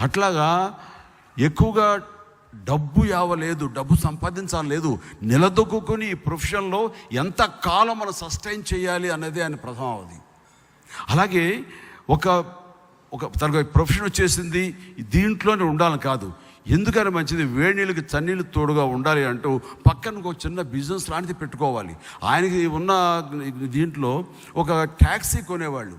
అట్లాగా ఎక్కువగా డబ్బు యావలేదు డబ్బు సంపాదించాలేదు నిలదొక్కుని ఈ ప్రొఫెషన్లో ఎంత కాలం మనం సస్టైన్ చేయాలి అనేది ఆయన ప్రథమావధి అలాగే ఒక ఒక తనకు ప్రొఫెషన్ వచ్చేసింది దీంట్లోనే ఉండాలని కాదు. ఎందుకని మంచిది? వేడి నీళ్ళకి చన్నీళ్ళు తోడుగా ఉండాలి అంటూ పక్కన ఒక చిన్న బిజినెస్ లాంటిది పెట్టుకోవాలి. ఆయనకి ఉన్న దీంట్లో ఒక ట్యాక్సీ కొనేవాళ్ళు.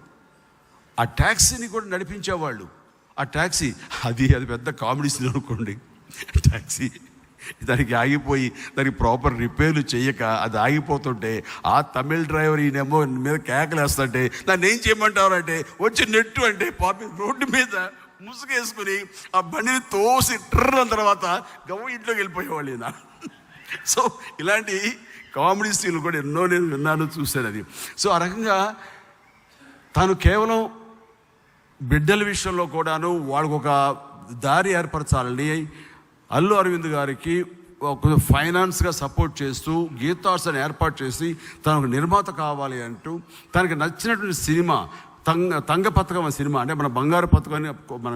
ఆ ట్యాక్సీని కూడా నడిపించేవాళ్ళు. ఆ ట్యాక్సీ అది అది పెద్ద కామెడీ సీన్ అనుకోండి. ట్యాక్సీ దానికి ఆగిపోయి దానికి ప్రాపర్ రిపేర్లు చేయక అది ఆగిపోతుంటే ఆ తమిళ డ్రైవర్ ఈయనేమో మీద కేకలేస్తుంటే దాన్ని ఏం చేయమంటారు అంటే వచ్చి నెట్టు అంటే పాపి రోడ్డు మీద ముసుగేసుకుని ఆ బండిని తోసి ట్రన్న తర్వాత గవ్వ ఇంట్లోకి వెళ్ళిపోయేవాళ్ళు ఈయన. సో ఇలాంటి కామెడీ సీన్లు కూడా ఎన్నో నేను విన్నాను చూశాను అది. సో ఆ రకంగా తాను కేవలం బిడ్డల విషయంలో కూడాను వాళ్ళకు ఒక దారి ఏర్పరచాలని అల్లు అరవింద్ గారికి ఒక ఫైనాన్స్గా సపోర్ట్ చేస్తూ గీతార్స్ అని ఏర్పాటు చేసి తనకు నిర్మాత కావాలి అంటూ తనకి నచ్చినటువంటి సినిమా తంగ తంగ పథకం సినిమా అంటే మన బంగారు పథకం అని మన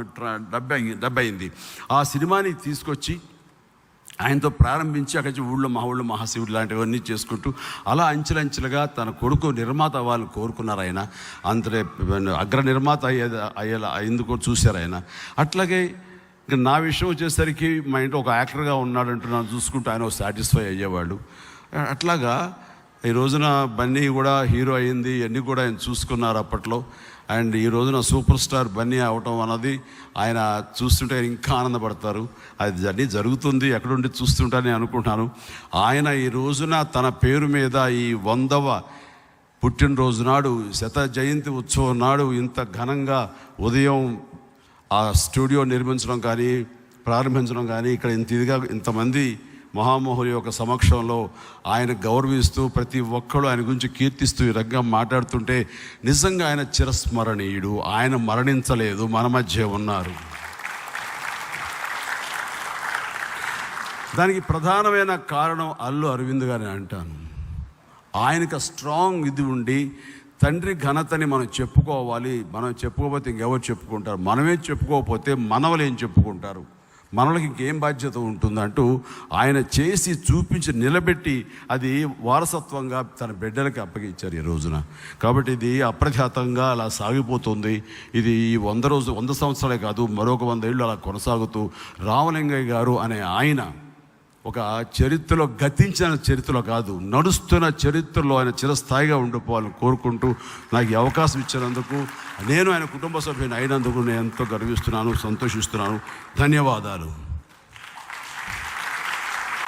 డబ్బై డబ్బైంది ఆ సినిమాని తీసుకొచ్చి ఆయనతో ప్రారంభించి అక్కడి ఊళ్ళో మా ఊళ్ళో మహాశివుడు లాంటివన్నీ చేసుకుంటూ అలా అంచెలంచెలుగా తన కొడుకు నిర్మాత వాళ్ళు కోరుకున్నారు ఆయన. అంతరే అగ్ర నిర్మాత అయ్యే అయ్యేలా ఎందుకో చూశారు ఆయన. అట్లాగే ఇంకా నా విషయం వచ్చేసరికి మా ఇంట్లో ఒక యాక్టర్గా ఉన్నాడంటూ నన్ను చూసుకుంటూ ఆయన సాటిస్ఫై అయ్యేవాడు. అట్లాగా ఈ రోజున బన్నీ కూడా హీరో అయింది అన్నీ కూడా ఆయన చూసుకున్నారు అప్పట్లో. అండ్ ఈ రోజున సూపర్ స్టార్ బన్నీ అవటం అన్నది ఆయన చూస్తుంటే ఇంకా ఆనందపడతారు. అది అన్నీ జరుగుతుంది. ఎక్కడుండి చూస్తుంటారని అనుకుంటున్నాను. ఆయన ఈ రోజున తన పేరు మీద ఈ వందవ పుట్టినరోజు నాడు శత జయంతి ఉత్సవం నాడు ఇంత ఘనంగా ఉదయం ఆ స్టూడియో నిర్మించడం కానీ ప్రారంభించడం కానీ ఇక్కడ ఇంత ఇదిగా ఇంతమంది మహామోహుల యొక్క సమక్షంలో ఆయన గౌరవిస్తూ ప్రతి ఒక్కరు ఆయన గురించి కీర్తిస్తూ ఈ రకంగా మాట్లాడుతుంటే నిజంగా ఆయన చిరస్మరణీయుడు. ఆయన మరణించలేదు మన మధ్య ఉన్నారు. దానికి ప్రధానమైన కారణం అల్లు అరవింద్ గారిని అంటాను. ఆయనకు స్ట్రాంగ్ ఇది ఉండి తండ్రి ఘనతని మనం చెప్పుకోవాలి. మనం చెప్పుకోకపోతే ఇంకెవరు చెప్పుకుంటారు? మనమే చెప్పుకోకపోతే మనవలేం చెప్పుకుంటారు? మనలకి ఇంకేం బాధ్యత ఉంటుందంటూ ఆయన చేసి చూపించి నిలబెట్టి అది వారసత్వంగా తన బిడ్డలకి అప్పగించారు ఈ రోజున. కాబట్టి ఇది అప్రఖ్యాతంగా అలా సాగిపోతుంది. ఇది ఈ వంద రోజు వంద సంవత్సరాలే కాదు మరొక వంద ఏళ్ళు అలా కొనసాగుతూ రామలింగయ్య గారు అనే ఆయన ఒక చరిత్రలో గతించిన చరిత్రలో కాదు నడుస్తున్న చరిత్రలో ఆయన చిరస్థాయిగా ఉండిపోవాలని కోరుకుంటూ నాకు ఈ అవకాశం ఇచ్చినందుకు నేను ఆయన కుటుంబ సభ్యుని అయినందుకు నేను ఎంతో గర్విస్తున్నాను సంతోషిస్తున్నాను. ధన్యవాదాలు.